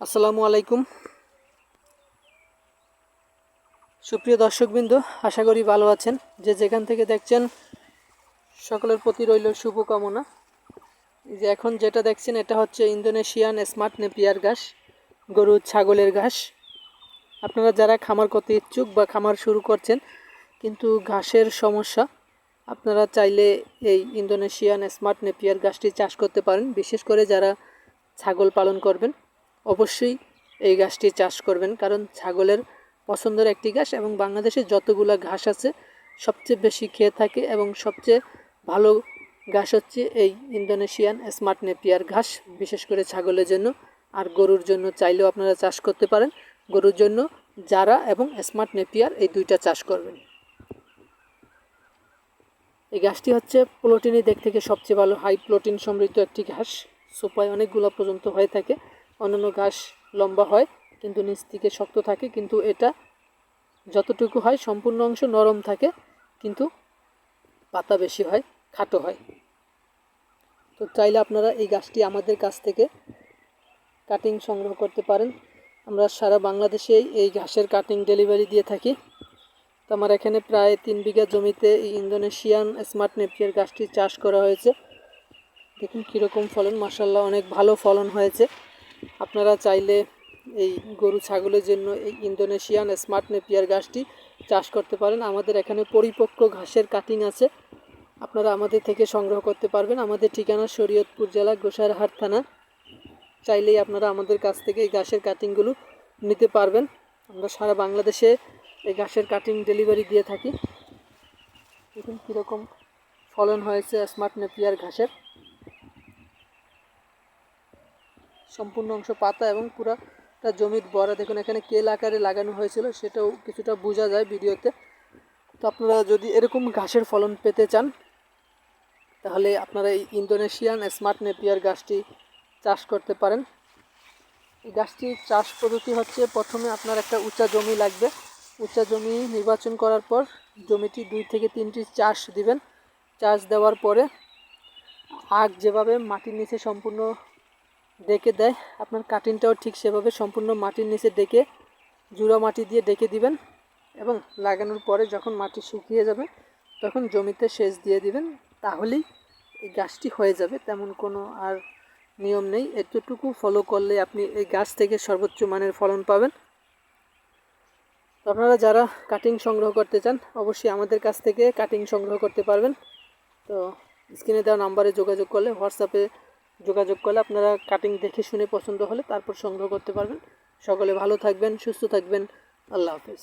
আসসালামু আলাইকুম। সুপ্রিয় দর্শকবৃন্দ, আশা করি ভালো আছেন। যে যেখান থেকে দেখছেন, সকলের প্রতি রইল শুভকামনা। যে এখন যেটা দেখছেন, এটা হচ্ছে ইন্দোনেশিয়ান স্মার্ট নেপিয়ার ঘাস গরু ছাগলের ঘাস। আপনারা যারা খামার করতে ইচ্ছুক বা খামার শুরু করছেন, কিন্তু ঘাসের সমস্যা, আপনারা চাইলে এই ইন্দোনেশিয়ান স্মার্ট নেপিয়ার ঘাসটি চাষ করতে পারেন। বিশেষ করে যারা ছাগল পালন করবেন অবশ্যই এই গাছটি চাষ করবেন, কারণ ছাগলের পছন্দের একটি ঘাস এবং বাংলাদেশে যতগুলো ঘাস আছে, সবচেয়ে বেশি খেয়ে থাকে এবং সবচেয়ে ভালো ঘাস হচ্ছে এই ইন্দোনেশিয়ান স্মার্ট নেপিয়ার ঘাস, বিশেষ করে ছাগলের জন্য। আর গরুর জন্য চাইলেও আপনারা চাষ করতে পারেন। গরুর জন্য জারা এবং স্মার্ট নেপিয়ার এই দুইটা চাষ করবেন। এই ঘাসটি হচ্ছে প্রোটিনের দিক থেকে সবচেয়ে ভালো হাই প্রোটিন সমৃদ্ধ একটি ঘাস। সোপায় অনেকগুলো পর্যন্ত হয়ে থাকে। অন্যান্য ঘাস লম্বা হয়, কিন্তু নিচ থেকে শক্ত থাকে, কিন্তু এটা যতটুকু হয় সম্পূর্ণ অংশ নরম থাকে, কিন্তু পাতা বেশি হয়, খাটো হয়। তো চাইলে আপনারা এই গাছটি আমাদের কাছ থেকে কাটিং সংগ্রহ করতে পারেন। আমরা সারা বাংলাদেশেই এই ঘাসের কাটিং ডেলিভারি দিয়ে থাকি। তো আমার এখানে প্রায় তিন বিঘা জমিতে এই ইন্দোনেশিয়ান স্মার্ট নেপিয়ার গাছটি চাষ করা হয়েছে। দেখুন কীরকম ফলন মাসাল্লাহ অনেক ভালো ফলন হয়েছে। আপনারা চাইলে এই গরু ছাগলের জন্য এই ইন্দোনেশিয়ান স্মার্ট নেপিয়ার গাছটি চাষ করতে পারেন। আমাদের এখানে পরিপক্ক ঘাসের কাটিং আছে। আপনারা আমাদের থেকে সংগ্রহ করতে পারবেন। আমাদের ঠিকানা শরীয়তপুর জেলা গোসাইরহাট থানা। চাইলেই আপনারা আমাদের কাছ থেকে এই ঘাসের কাটিংগুলো নিতে পারবেন। আমরা সারা বাংলাদেশে এই ঘাসের কাটিং ডেলিভারি দিয়ে থাকি। দেখুন কীরকম ফলন হয়েছে স্মার্ট নেপিয়ার ঘাসের। সম্পূর্ণ অংশ পাতা এবং পুরাটা জমির বড়া। দেখুন, এখানে কেল আকারে লাগানো হয়েছিল, সেটাও কিছুটা বোঝা যায় ভিডিওতে। তো আপনারা যদি এরকম ঘাসের ফলন পেতে চান, তাহলে আপনারা এই ইন্দোনেশিয়ান স্মার্ট নেপিয়ার গাছটি চাষ করতে পারেন। এই গাছটির চাষ পদ্ধতি হচ্ছে, প্রথমে আপনার একটা উঁচা জমি লাগবে। উঁচা জমি নির্বাচন করার পর জমিটি দুই থেকে তিনটি চাষ দিবেন। চাষ দেওয়ার পরে আগ যেভাবে মাটির নিচে সম্পূর্ণ ডেকে দেয়। আপনার কাটিংটাও ঠিক সেভাবে সম্পূর্ণ মাটির নিচে ডেকে জুড়া মাটি দিয়ে ডেকে দিবেন এবং লাগানোর পরে যখন মাটি শুকিয়ে যাবে, তখন জমিতে সেচ দিয়ে দিবেন। তাহলেই এই গাছটি হয়ে যাবে, তেমন কোনো আর নিয়ম নেই। এতটুকু ফলো করলে আপনি এই গাছ থেকে সর্বোচ্চ মানের ফলন পাবেন। আপনারা যারা কাটিং সংগ্রহ করতে চান, অবশ্যই আমাদের কাছ থেকে কাটিং সংগ্রহ করতে পারবেন। তো স্ক্রিনে দেওয়া নাম্বারে যোগাযোগ করলে হোয়াটসঅ্যাপে যোগাযোগ করলে আপনারা কাটিং দেখে শুনে পছন্দ হলে তারপর সংগ্রহ করতে পারবেন। সকলে ভালো থাকবেন, সুস্থ থাকবেন। আল্লাহ হাফেজ।